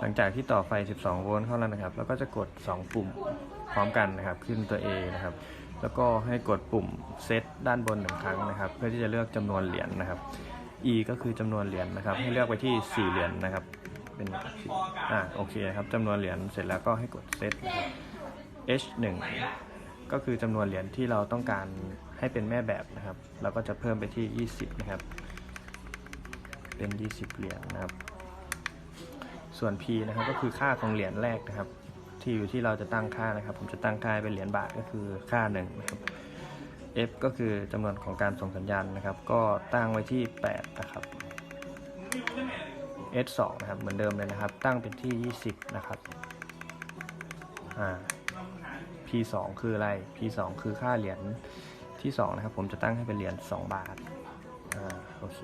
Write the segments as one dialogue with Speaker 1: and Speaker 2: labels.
Speaker 1: หลังจากที่ต่อไฟ 12 โวลต์เข้าแล้วนะครับ แล้วก็จะกด 2 ปุ่มพร้อมกันนะครับ ขึ้นตัว A นะครับ แล้วก็ให้กดปุ่มเซตด้านบนหนึ่งครั้งนะครับ เพื่อที่จะเลือกจำนวนเหรียญนะครับ E ก็คือจำนวนเหรียญนะครับ ให้เลือกไปที่ 4 เหรียญนะครับ เป็นอ่าโอเคครับจำนวนเหรียญเสร็จแล้วก็ให้กดเซตนะครับ H 1ก็คือจำนวนเหรียญที่เราต้องการให้เป็นแม่แบบนะครับ เราก็จะเพิ่มไปที่ 20 นะครับ เป็น 20 เหรียญนะครับ ส่วน P นะครับก็คือค่าของเหรียญแรกนะครับ ที่อยู่ที่เราจะตั้งค่านะครับ ผมจะตั้งค่าเป็นเหรียญบาทก็คือค่าหนึ่งนะครับ F ก็คือจำนวนของการส่งสัญญาณนะครับ ก็ตั้งไว้ที่ 8 นะครับ S 2 นะครับ เหมือนเดิมเลยนะครับ ตั้งเป็นที่ 20 นะครับอ่า P 2 คืออะไร P 2 คือค่าเหรียญที่2นะครับ ผมจะตั้งให้เป็นเหรียญ2บาทอ่าโอเค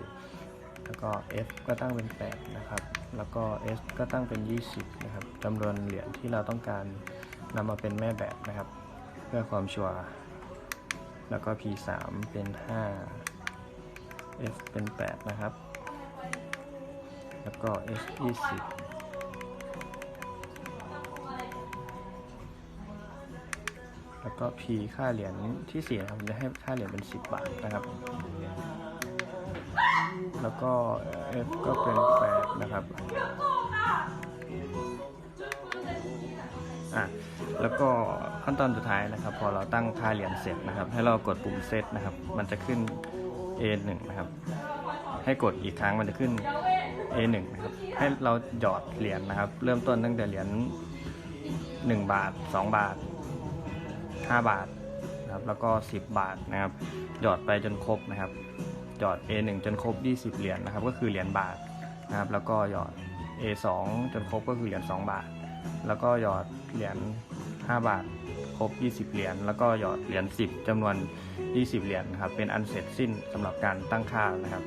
Speaker 1: แล้วก็ F ก็ตั้งเป็น 8 นะครับ แล้วก็ S ก็ตั้งเป็น 20 นะครับจำนวนเหรียญที่เราต้องการนำมาเป็นแม่แบบนะครับ เพื่อความชัวร์ แล้วก็ P 3เป็น 5 F เป็น 8 นะครับ แล้วก็ S 20แล้วก็ P ค่าเหรียญที่4นะครับจะให้ค่าเหรียญเป็น 10 บาทนะครับ แล้วก็ F ก็เป็น 8 นะครับอะแล้วก็ขั้นตอนสุดท้ายนะครับ พอเราตั้งค่าเหรียญเสร็จนะครับ ให้เรากดปุ่มเซตนะครับ มันจะขึ้น A1 นะครับ ให้กดอีกครั้งมันจะขึ้น A1 นะครับ ให้เราหยอดเหรียญนะครับ เริ่มต้นตั้งแต่เหรียญ1บาท 2 บาท 5 บาทนะครับ แล้วก็ 10 บาทนะครับ หยอดไปจนครบนะครับ หยอด A1 จนครบ 20 เหรียญนะครับ ก็คือเหรียญบาทนะครับ แล้วก็หยอด A2 จนครบก็คือเหรียญ2บาท แล้วก็หยอดเหรียญ5บาทครบ 20 เหรียญ แล้วก็หยอดเหรียญ10จำนวน 20 เหรียญครับ เป็นอันเสร็จสิ้นสำหรับการตั้งค่านะครับ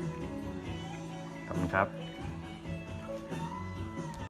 Speaker 1: ขอบคุณครับ